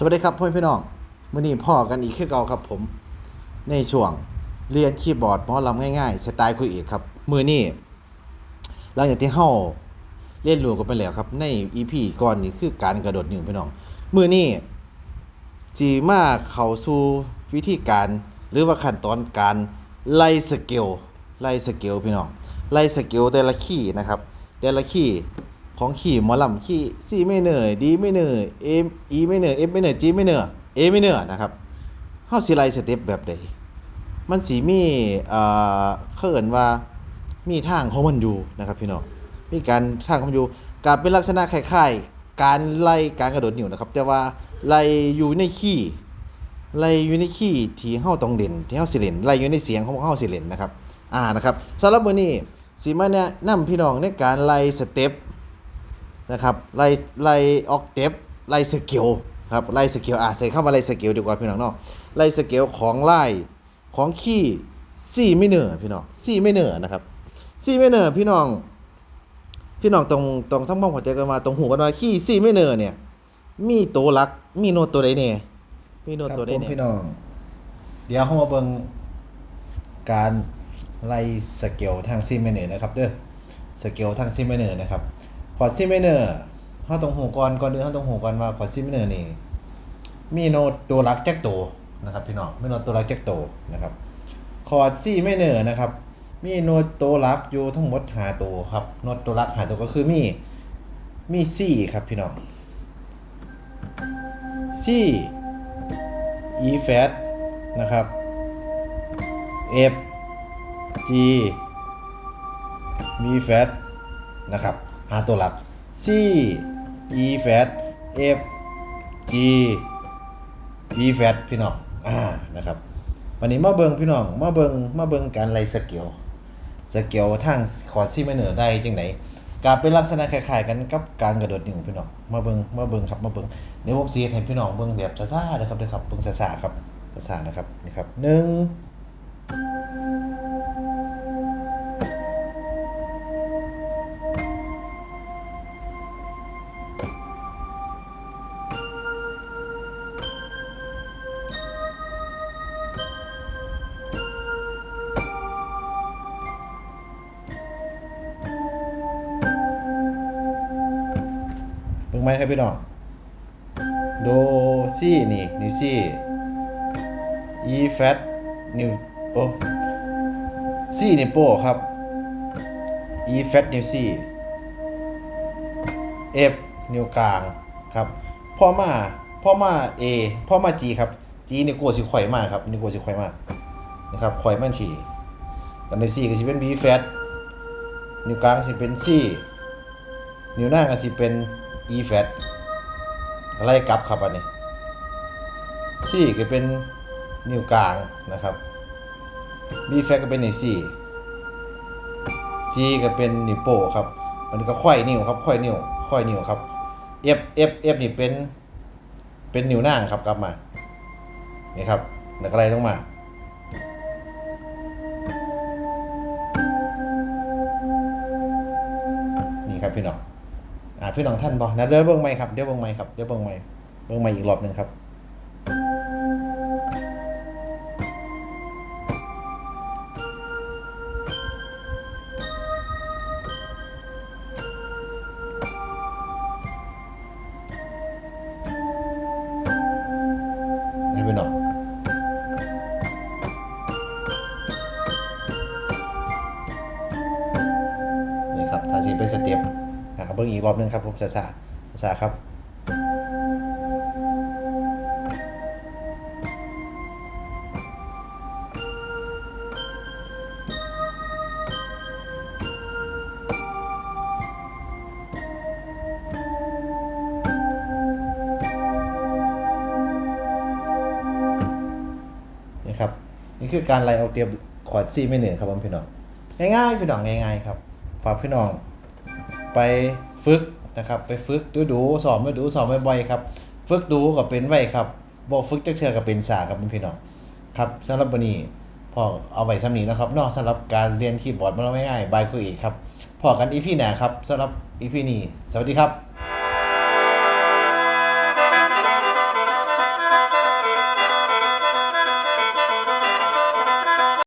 สวัสดีครับพ่อพี่น้องมื่อนี้พ่อกันอีกคือเก่าครับผม ในช่วงเรียนคีย์บอร์ดหมอลำง่ายๆสไตล์คุยเอกครับ มือนี้หลังจากที่เฮาเรียนรู้กันไปแล้วครับ ใน EP ก่อนนี้คือการกระโดดนิ้วพี่น้อง มือนี้จีมาเข้าสู่วิธีการหรือว่าขั้นตอนการไล่สเกลไล่สเกลพี่น้องไล่สเกลแต่ละคีย์นะครับ แต่ละคีย์ ของคีย์หมอลำคีย์ C ไม่เหนื่อย D ไม่เหนื่อย A E ไม่เหนื่อย F ไม่เหนื่อย G ไม่เหนื่อย A ไม่เหนื่อยนะครับเฮาสิไลสเต็ปแบบใดมันสีมีเอ่อเขาเอิ้นว่ามีทางของมันอยู่นะครับพี่น้องมีการทางของมันอยู่การเป็นลักษณะคล้ายๆการไล่การกระโดดนิ้วนะครับ แต่ว่าไล่อยู่ในคีย์ไล่อยู่ในคีย์ที่เฮาต้องเล่นที่เฮาสิเล่นไล่อยู่ในเสียงของเฮาสิเล่นนะครับอ่านะครับสำหรับมื้อนี้สิมาแนะนำพี่น้องในการไล่สเต็ป นะครับไล่ไล่ออกเต็ปไล่สเกลครับไล่สเกลอะใส่คำว่าไล่สเกลดีกว่าพี่น้องเนาะไล่สเกลของไล่ของคีย์ซี่ไม่เหนือพี่น้องซี่ไม่เหนือนะครับซี่ไม่เหนือพี่น้อง พี่น้องตรงตรงทั้งมองหัวใจกันมาตรงหูกันว่าคีย์ซี่ไม่เหนือเนี่ย มีตัวหลักมีโนตัวใดเนี่ยมีโนตัวใดเนี่ยพี่น้อง เดี๋ยวเฮามาเบิ่งการไล่สเกลทางซี่ไม่เหนือนะครับเด้อสเกลทางซี่ไม่เหนือนะครับ คอร์ดซีไม่เหนือเฮาต้องหูก่อนก่อนอื่นเฮาต้องหูก่อนว่าคอร์ดซีไม่เหนือนี่มีโน้ตตัวหลักแจักโตนะครับพี่น้องมีโน้ตตัวหลักแจักโตนะครับคอร์ดซีไม่เหนือนะครับมีโน้ตตัวหลักอยู่ทั้งหมดหาตัวครับโน้ตตัวหลักหาตัวก็คือมีมีซีครับพี่น้องซี E flat นะครับ F G B flat นะครับ หาตัวหลัก C E flat F G B flat พี่น้องอ่านะครับวันนี้มาเบิงพี่น้องมาเบิงมาเบิงการไล่สเกลสเกลทางคอร์ดซีไม่เหนือได้จังไหนกาเป็นลักษณะคล้ายๆกันกับการกระโดดนิ้วพี่น้องมาเบิงมาเบิงครับมาเบิงเดี๋ยวผมสีให้พี่น้องเบิงแบบซ่าๆนะครับเด้อครับเบิงซ่าๆครับซ่าๆนะครับนี่ครับหนึ่ง มครับพี่น้องโดซี่นี่นิวซี่ E flat นิวโอ้ซี่นิโป้ครับ E flat นิวซี่ F นิวกลางครับพ่อมาพ่อมา A พ่อมา G ครับ G นี่กลัวสิข่อยมากครับนี่กลัวสิข่อยมากนะครับข่อยมันฉี่กับนิวซี่ก็สิเป็น B flat นิวกลางสิเป็น C นิ้วหน้าก็สิเป็น e flat อะไรกลับครับอันนี้ c ก็เป็นนิ้วกลางนะครับ b flat ก็เป็นนิ้ว c g ก็เป็นนิ้วโป้ครับ มันก็ค่อยนิ้วครับค่อยนิ้วค่อยนิ้วครับ f f f นี่เป็นเป็นนิ้วนางครับกลับมานี่ครับแล้วก็ไล่ลงมานี่ครับพี่น้องาพี่น้องท่านบอกนะเดี๋ยวเบิ่งใหม่ครับเดี๋ยวเบิ่งใหม่ครับเดี๋ยวเบิ่งใหม่เบิ่งใหม่อีกรอบหนึ่งครับให้พี่น้องนี่ครับถ้าสิเป็นสเต็ป อ่าเบิ่งอีกรอบหนึงครับผมซาซาซาครับนี่ครับนี่คือการไล่เอาเตียบคอร์ดซีไม่เหนื่อยครับพี่น้องง่ายๆพี่น้องง่ายๆครับฝากพี่น้อง ไปฝึกนะครับไปฝึกดูดูสอนไม่ดูสอนไม่บ่อยๆครับฝึกดูก็เป็นไว้ครับบ่ฝึกจักเชื่อก็เป็นสาครับพี่น้องครับสำหรับวันนี้พ่อเอาไว้สำนีนะครับนอกสำหรับการเรียนคีย์บอร์ดมันง่ายๆบายคุยอีกครับพอกันอีพีหน้าครับสำหรับอีพีนี้สวัสดีครับ